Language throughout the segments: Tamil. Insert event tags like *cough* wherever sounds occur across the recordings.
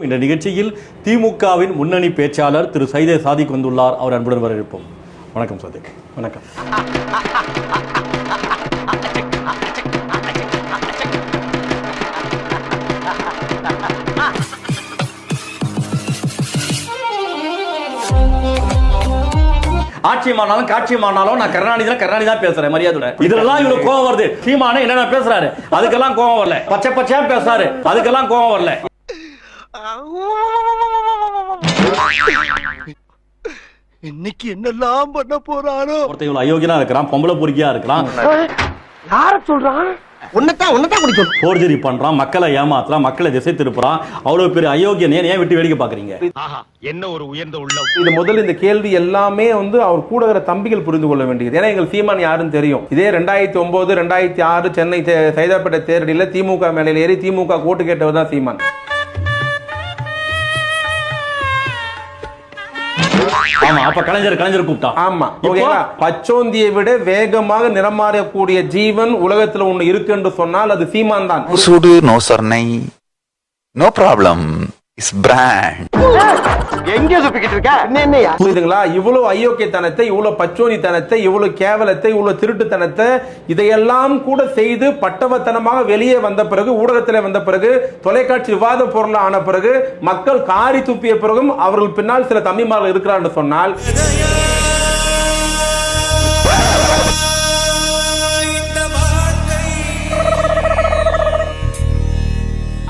இந்த நிகழ்ச்சியில் திமுகவின் முன்னணி பேச்சாளர் திரு சைதே சாதிக் வந்துள்ளார். அவர் அன்புடன் வரவேற்போம். வணக்கம் சாதிக். வணக்கம். ஆட்சியமானாலும் காட்சியமானாலும் காட்சி நான் கருணாநிதி தான் கருணாநிதி தான் பேசுறேன் மரியாதையோட. இதெல்லாம் இவ்வளவு கோவம் வருது. சீமானே என்னென்ன பேசுறாரு? அதுக்கெல்லாம் கோவம் வரல. பச்சை பச்சையா பேசுறாரு. அதுக்கெல்லாம் கோவம் வரல. இன்னைக்கு என்னெல்லாம் பண்ண போறாரோ ஒருத்தன் இவ்வளவு அயோக்கியனா இருக்கிறான் பொம்பளை பொறுக்கியா இருக்கிறான். யார சொல்றான்? உன்னதான் உன்னதான் குடி சொல்லு. போர்ஜரி பண்றான் மக்களை ஏமாத்துறான் மக்களை திசை திருப்புறான். அவ்வளவு பெரிய அயோக்கியன் ஏன் ஏன் விட்டு வேடிக்கை பாக்குறீங்க ஆஹா என்ன ஒரு உயர்ந்த உள்ளம். இது முதல்ல இந்த கேள்வி எல்லாமே வந்து அவர் கூட இருக்கிற தம்பிகள் புரிந்து கொள்ள வேண்டியது. ஏன்னா எங்கள் சீமான் யாருன்னு தெரியும். இதே ரெண்டாயிரத்தி ஒன்பது ரெண்டாயிரத்தி ஆறு சென்னை சைதாப்பேட்டை தேரடியில திமுக மேலையில் ஏறி திமுக ஓட்டு கேட்டவர் தான் சீமான். ஆமா அப்ப கலைஞர் கலைஞர் கூப்பிட்டான். ஆமா. இப்போ ஓகேங்களா? பச்சோந்தியை விட வேகமாக நிறமாறக்கூடிய ஜீவன் உலகத்துல ஒண்ணு இருக்கு என்று சொன்னால் அது சீமான் தான். No sudu, no surnai. No எங்க சுப்பிக்கிட்டு இருக்க? என்னையா? புரியுதுங்களா? இவ்வளவு அயோக்கியத்தனத்தை இவ்வளவு பச்சோனித்தனத்தை இவ்வளவு கேவலத்தை இவ்வளவு திருட்டுத்தனத்தை இதையெல்லாம் கூட செய்து பட்டவத்தனமாக வெளியே வந்த பிறகு ஊடகத்தில் வந்த பிறகு தொலைக்காட்சி விவாத பொருள் ஆன பிறகு மக்கள் காரி துப்பிய பிறகும் அவர்கள் பின்னால் சில தம்பிமார்கள் இருக்கிறார் என்று சொன்னால்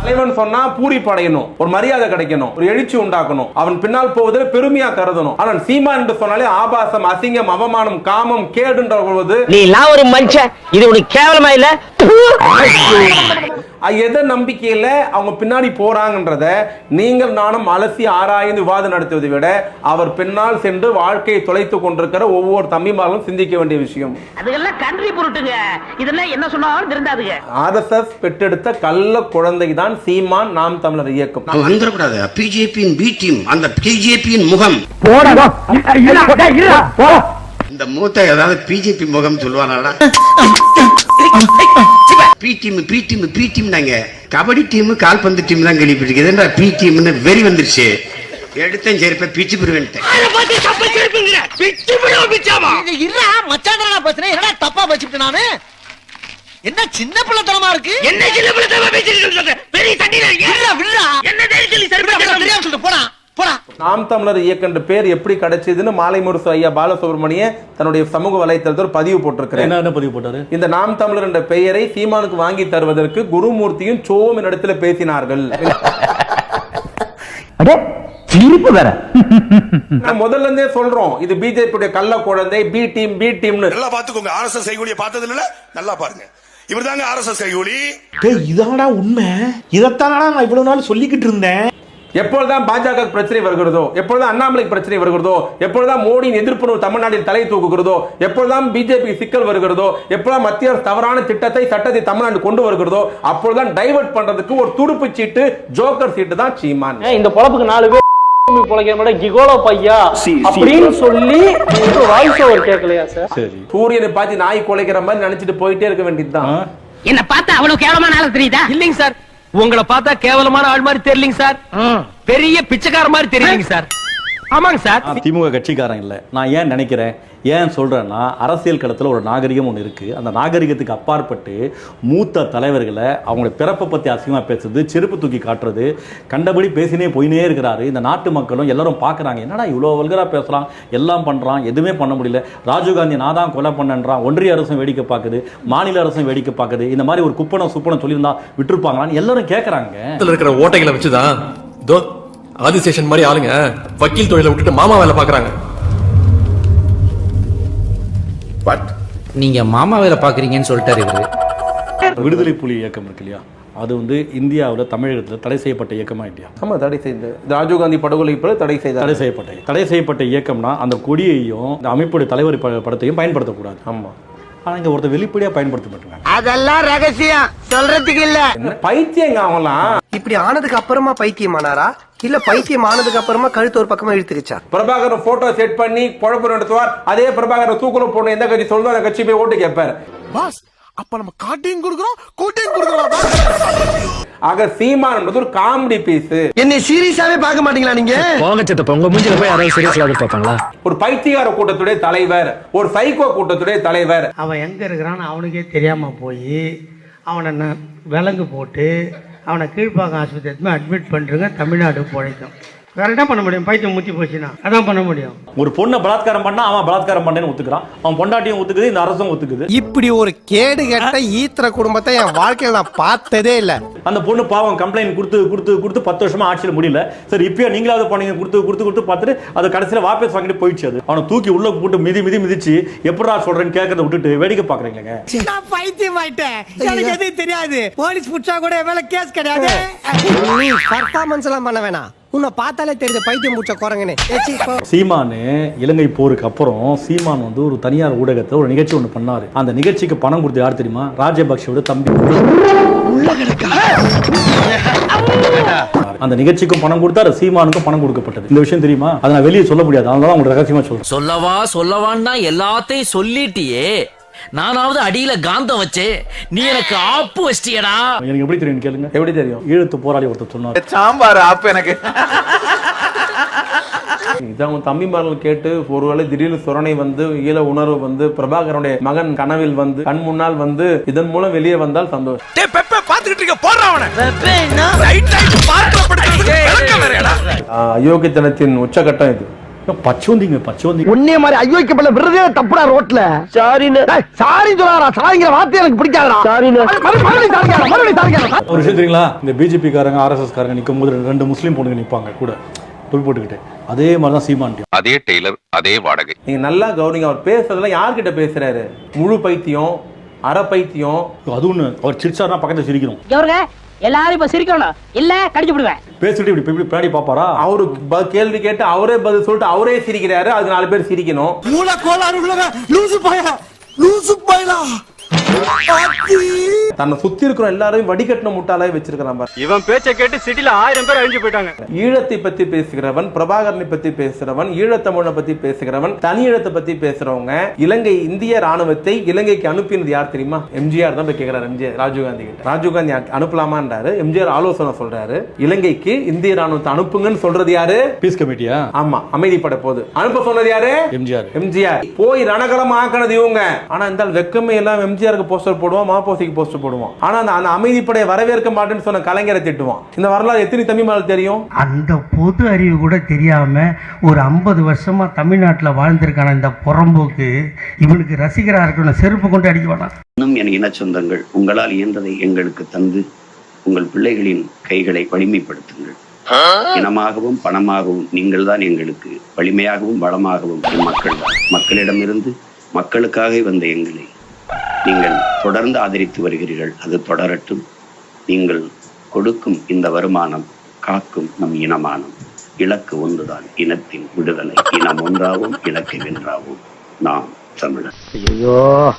தலைவன் சொன்னா பூரி படையணும் ஒரு மரியாதை கிடைக்கணும் ஒரு எழுச்சி உண்டாக்கணும். அவன் பின்னால் போவதில் பெருமையா கருதணும். ஆனால் சீமா என்று சொன்னாலே ஆபாசம் அசிங்கம் அவமானம் காமம் கேடுன்ற பொழுது நீ எல்லாம் ஒரு மனுஷன். இது உனக்கு கேவலமா இல்ல? எதை நம்பிக்கையில அவங்க பின்னாடி போறாங்கன்றத நீங்கள் நானும் அலசி ஆராய்ந்து விவாதம் நடத்துவதை விட அவர் பின்னால் சென்று வாழ்க்கையை தொலைத்துக் கொண்டிருக்கிற ஒவ்வொரு தம்பிமார்களும் சிந்திக்க வேண்டிய விஷயம். அதுக்கெல்லாம் கன்றி பொருட்டுங்க. இதெல்லாம் என்ன சொன்னாலும் திருந்தாதுங்க. ஆர்எஸ்எஸ் பெற்றெடுத்த கள்ள குழந்தை தான் சீமான் நாம் தமிழர் இயக்கம். வந்துடக்கூடாது. பிஜேபியின் பி டீம் அந்த பிஜேபியின் முகம். இந்த மூத்த ஏதாவது பிஜேபி முகம் சொல்லுவானா *laughs* B team B team B team நாங்க கபடி டீம் கால்பந்து டீம் தான் கேள்விப்பட்டிருக்கேன் பி டீம்னு வெறி வந்துருச்சு. எடுத்தேன் சரி இப்ப பிச்சு பிரிவன்ட்டேன் இருடா மச்சான் பேசுறேன். என்னடா தப்பா வச்சுட்டு நானு? என்ன சின்ன பிள்ளைத்தனமா இருக்கு? என்ன சின்ன பிள்ளை பேசிட்டு பெரிய என்ன தைரியத்தில் சரி தெரியாம சொல்லிட்டு போடா. நாம் தமிழர் இயக்கன்ற பேர் எப்படி கிடைச்சதுன்னு மாலை முரசு ஐயா பாலசுப்ரமணிய தன்னுடைய சமூக வலைத்தளத்தில் பதிவு போட்டிருக்கிறார். என்ன என்ன பதிவு போட்டாரு? இந்த நாம் தமிழர் என்ற பெயரை சீமானுக்கு வாங்கி தருவதற்கு குருமூர்த்தியும் சோம் இடத்துல பேசினார்கள். நான் முதல்ல இருந்தே சொல்றோம் இது பிஜேபி கள்ள குழந்தை பி டீம் பி டீம்னு நல்லா பாத்துக்கோங்க ஆர்எஸ்எஸ் கைகூலிய பார்த்தது இல்ல நல்லா பாருங்க. இவர்தாங்க ஆர்எஸ்எஸ் கைகூலி. டேய் இதானடா உண்மை. இதைத்தானடா நான் இவ்வளவு நாள் சொல்லிக்கிட்டு இருந்தேன். எப்பொழுதுதான் பாஜக பிரச்சனை வருகிறதோ எப்பொழுதுதான் அண்ணாமலைக்கு பிரச்சனை வருகிறதோ எப்பொழுதுதான் மோடியின் எதிர்ப்பு தமிழ்நாட்டில் தலை தூக்குகிறதோ எப்பொழுதுதான் பிஜேபி சிக்கல் வருகிறதோ எப்பொழுதுதான் மத்திய அரசு தவறான திட்டத்தை சட்டத்தை தமிழ்நாடு கொண்டு வருகிறதோ அப்பொழுதுதான் டைவர்ட் பண்றதுக்கு ஒரு துடுப்பு சீட்டு ஜோக்கர் சீட்டு தான் சீமான். இந்த பொழப்புக்கு நாலு பேர் *laughs* சூரியனை பார்த்து நாய் குலைக்கிற மாதிரி நினைச்சிட்டு போயிட்டே இருக்க வேண்டியதுதான். என்ன பார்த்தா அவ்வளவு கேவலமான ஆளு தெரியுதா? இல்லைங்க சார் உங்களை பார்த்தா கேவலமான ஆள் மாதிரி தெரியலங்க சார். பெரிய பிச்சைக்கார மாதிரி தெரியலங்க சார். ஆமாங்க சார். திமுக கட்சிக்காரன் இல்லை. நான் ஏன் நினைக்கிறேன்? ஏன் சொல்கிறேன்னா அரசியல் களத்தில் ஒரு நாகரிகம் ஒன்று இருக்குது அந்த நாகரிகத்துக்கு அப்பாற்பட்டு மூத்த தலைவர்களை அவங்களுடைய பிறப்பை பற்றி அசிங்கமாக பேசுறது செருப்பு தூக்கி காட்டுறது கண்டபடி பேசினே போயினே இருக்கிறாரு. இந்த நாட்டு மக்களும் எல்லாரும் பார்க்குறாங்க என்னடா இவ்வளோ வல்கராக பேசுகிறான் எல்லாம் பண்ணுறான் எதுவுமே பண்ண முடியல. ராஜீவ்காந்தி நான் தான் கொலை பண்ணன்றான். ஒன்றிய அரசும் வேடிக்கை பார்க்குது மாநில அரசும் வேடிக்கை பார்க்குது இந்த மாதிரி ஒரு குப்பனம் சுப்பனம் சொல்லியிருந்தா விட்டுருப்பாங்களான்னு எல்லாரும் கேட்குறாங்க பக்கத்துல இருக்கிற ஓட்டைகளை வச்சுதான் தோ ஆதிசேஷன் மாதிரி ஆளுங்க வக்கீல் தொழிலை விட்டுட்டு மாமா வேலை பார்க்குறாங்க பட் நீங்க மாமா வேலை பாக்குறீங்கன்னு சொல்லிட்டாரு இவரு. விடுதலை புலி இயக்கம் இருக்கு இல்லையா? அது வந்து இந்தியாவில் தமிழகத்தில் தடை செய்யப்பட்ட இயக்கமா இல்லையா ஆமா தடை செய்து. ராஜீவ்காந்தி படுகொலை பிறகு தடை செய்தார். தடை செய்யப்பட்ட தடை செய்யப்பட்ட இயக்கம்னா அந்த கொடியையும் இந்த அமைப்புடைய தலைவர் ப- படத்தையும் பயன்படுத்தக்கூடாது. ஆமா. ஆனா இங்க ஒருத்தர் வெளிப்படையா பயன்படுத்த மாட்டாங்க அதெல்லாம் ரகசியம். சொல்றதுக்கு இல்ல. பைத்தியங்க அவங்களாம் இப்படி ஆனதுக்கு அப்புறமா பைத்தியமானாரா இல்ல பைத்தியம் ஆனதுக்கு அப்புறமா கழுத்து ஒரு பக்கமா இழுத்துக்கிச்சா? பிரபாகரன் போட்டோ செட் பண்ணி குழப்பம் நடத்துவார். அதே பிரபாகரன் தூக்குல போன எந்த கட்சி சொல்லுதோ அந்த கட்சி போய் ஓட்டு கேட்பார். பாஸ் அப்ப நம்ம காட்டையும் கொடுக்குறோம் கோட்டையும் கொடுக்குறோம் ஆக சீமான் என்பது ஒரு காமெடி பீஸ் என்னை சீரியஸாவே பார்க்க மாட்டீங்களா நீங்க? போங்க சித்தப்ப உங்க மூஞ்சில போய் யாராவது சீரியஸ்ல பார்ப்பாங்களா? ஒரு பைத்தியகார கூட்டத்துடைய தலைவர் ஒரு சைக்கோ கூட்டத்துடைய தலைவர். அவன் எங்க இருக்கிறான்னு அவனுக்கே தெரியாம போய் அவனை விலங்கு போட்டு அவனை கீழ்ப்பாக்கம் ஆஸ்பத்திரி அட்மிட் பண்ணுறங்க தமிழ்நாடு பிழைக்கும் வேற என்ன பண்ண முடியும்? பைத்தியம் முத்தி போச்சுன்னா. அதான் பண்ண முடியும். ஒரு பொண்ணை பலாத்காரம் பண்ணா அவன் பலாத்காரம் பண்ணேன்னு ஒத்துக்கிறான். அவன் பொண்டாட்டியும் ஒத்துக்குது இந்த அரசும் ஒத்துக்குது. இப்படி ஒரு கேடு கெட்ட ஈத்திர குடும்பத்தை என் வாழ்க்கையில நான் பார்த்ததே இல்ல. அந்த பொண்ணு பாவம் கம்ப்ளைண்ட் கொடுத்து கொடுத்து கொடுத்து பத்து வருஷமா ஆட்சியில் முடியல. சரி இப்பயே நீங்களாவது பண்ணீங்க கொடுத்து கொடுத்து கொடுத்து பார்த்துட்டு அது கடைசியில் வாபஸ் வாங்கிட்டு போயிடுச்சு அது. அவனை தூக்கி உள்ள போட்டு மிதி மிதி மிதிச்சு எப்படா சொல்றேன்னு கேட்கறத விட்டுட்டு வேடிக்கை பாக்குறீங்களங்க நான் பைத்தியம் ஆயிட்டேன். எனக்கு எதுவும் தெரியாது. போலீஸ் புடிச்சா கூட மேல கேஸ் கிடையாது. நீ பர்ஃபார்மன்ஸ் எல்லாம் பண்ண வேணாம். உன்னை பார்த்தாலே தெரியுது பைத்தியம் ஏச்சி, போ. சீமானு இலங்கை போருக்கு அப்புறம் சீமான் வந்து ஒரு தனியார் ஊடகத்தை ஒரு நிகழ்ச்சி ஒன்று பண்ணாரு. அந்த நிகழ்ச்சிக்கு பணம் கொடுத்து யார் தெரியுமா? ராஜபக்ஷோட தம்பி. அந்த நிகழ்ச்சிக்கும் பணம் கொடுத்தாரு சீமானுக்கும் பணம் கொடுக்கப்பட்டது. இந்த விஷயம் தெரியுமா? அதை நான் வெளியே சொல்ல முடியாது. அதனால உங்களுக்கு ரகசியமா சொல்றேன். சொல்லவா சொல்லவான்னா எல்லாத்தையும் சொல்லிட்டியே. நானாவது அடியில காந்தம் வச்சே நீ எனக்கு ஆப்பு வச்சிட்டியடா. எனக்கு எப்படி தெரியும் கேளுங்க. எப்படி தெரியும்? ஈழத்து போராளி ஒருத்தர் சொன்னார். சாம்பார் ஆப்பு எனக்கு. இதான் உன் தம்பிமார்கள் கேட்டு ஒருவேளை திடீர்னு சுரணை வந்து ஈழ உணர்வு வந்து பிரபாகரனுடைய மகன் கனவில் வந்து கண் முன்னால் வந்து இதன் மூலம் வெளியே வந்தால் சந்தோஷம். பாத்துக்கிட்டு இருக்க போடுறான் அவனை. ஆஹ் அயோக்கியத்தனத்தின் உச்சகட்டம் இது. பச்சோந்திங்க பச்சோந்திங்க. உன்னைய மாதிரி ஐயோக்கப்பட விடுறதே தப்புடா ரோட்ல. சாரின்னு சாரி சொல்லாரா சாரிங்கிற வார்த்தை எனக்கு பிடிக்காதடா. சாரின்னு மறுபடியும் சாரிங்க மறுபடியும் சாரிங்க ஒரு விஷயம் தெரியுங்களா? இந்த பிஜேபி காரங்க ஆர்எஸ்எஸ் காரங்க நிற்கும் போது ரெண்டு முஸ்லீம் பொண்ணுங்க நிற்பாங்க கூட. தொப்பி போட்டுக்கிட்டு. அதே மாதிரி தான் சீமான் அதே டெய்லர் அதே வாடகை. நீங்க நல்லா கவனிங்க அவர் பேசுறதுல யார்கிட்ட பேசுறாரு? முழு பைத்தியம் அரை பைத்தியம். அது ஒன்று அவர் சிரிச்சாருன்னா பக்கத்தில் சிரிக்கணும். எவருங்க? எல்லாரும் இப்ப சிரிக்கணும். இல்ல கடிச்சு விடுவேன். பேசிட்டு இப்படி இப்படி பின்னாடி பாப்பாரா? அவரு கேள்வி கேட்டு அவரே பதில் சொல்லிட்டு அவரே சிரிக்கிறாரு. அதுக்கு நாலு பேர் சிரிக்கணும். மூல கோளாறு லூசு பாயா லூசு பாயலா தன்னை சுத்தி இருக்கிற எல்லாரையும் வடிகட்டின முட்டாளாய் வச்சிருக்கிறான் பாரு. இவன் பேச்ச கேட்டு சிட்டில ஆயிரம் பேர் அழிஞ்சு போயிட்டாங்க. ஈழத்தை பத்தி பேசுகிறவன் பிரபாகரனை பத்தி பேசுகிறவன் ஈழத்தமிழனை பத்தி பேசுகிறவன் தனி ஈழத்தை பத்தி பேசுறவங்க இலங்கை இந்திய ராணுவத்தை இலங்கைக்கு அனுப்பினது யார் தெரியுமா? எம்ஜிஆர் தான் போய் கேட்கிறார் எம்ஜிஆர் ராஜீவ்காந்தி கிட்ட. ராஜீவ்காந்தி அனுப்பலாமான்றாரு. எம்ஜிஆர் ஆலோசனை சொல்றாரு. இலங்கைக்கு இந்திய ராணுவத்தை அனுப்புங்கன்னு சொல்றது யாரு? பீஸ் கமிட்டியா ஆமா அமைதிப்பட போகுது. அனுப்ப சொன்னது யாரு? எம்ஜிஆர். எம்ஜிஆர். போய் ரணகளம் ஆக்கினது இவங்க. ஆனா இந்த வெக்கமே எல்லாம் எம்ஜிஆருக்கு போஸ்டர் போடுவோம் மாப்போசிக்கு போஸ்டர் போடுவோம் ஆனா அந்த அமைதிப்படையை வரவேற்க மாட்டேன்னு சொன்ன கலைஞரை திட்டுவான். இந்த வரலாறு எத்தனை தமிழ் தெரியும்? அந்த பொது அறிவு கூட தெரியாம ஒரு ஐம்பது வருஷமா தமிழ்நாட்டில் வாழ்ந்திருக்கான இந்த புறம்போக்கு இவனுக்கு ரசிகரா இருக்கணும் செருப்பு கொண்டு அடிக்க வேண்டாம் இன்னும் என் இன சொந்தங்கள் உங்களால் இயன்றதை எங்களுக்கு தந்து உங்கள் பிள்ளைகளின் கைகளை வலிமைப்படுத்துங்கள். இனமாகவும் பணமாகவும் நீங்கள் தான் எங்களுக்கு வலிமையாகவும் வளமாகவும் மக்கள் மக்களிடமிருந்து மக்களுக்காக வந்த எங்களை நீங்கள் தொடர்ந்து ஆதரித்து வருகிறீர்கள் அது தொடரட்டும். நீங்கள் கொடுக்கும் இந்த வருமானம் காக்கும் நம் இனமானம். இலக்கு ஒன்றுதான் இனத்தின் விடுதலை. இனம் ஒன்றாவும் இலக்கு வென்றாவும். நாம் தமிழர். ஐயோ.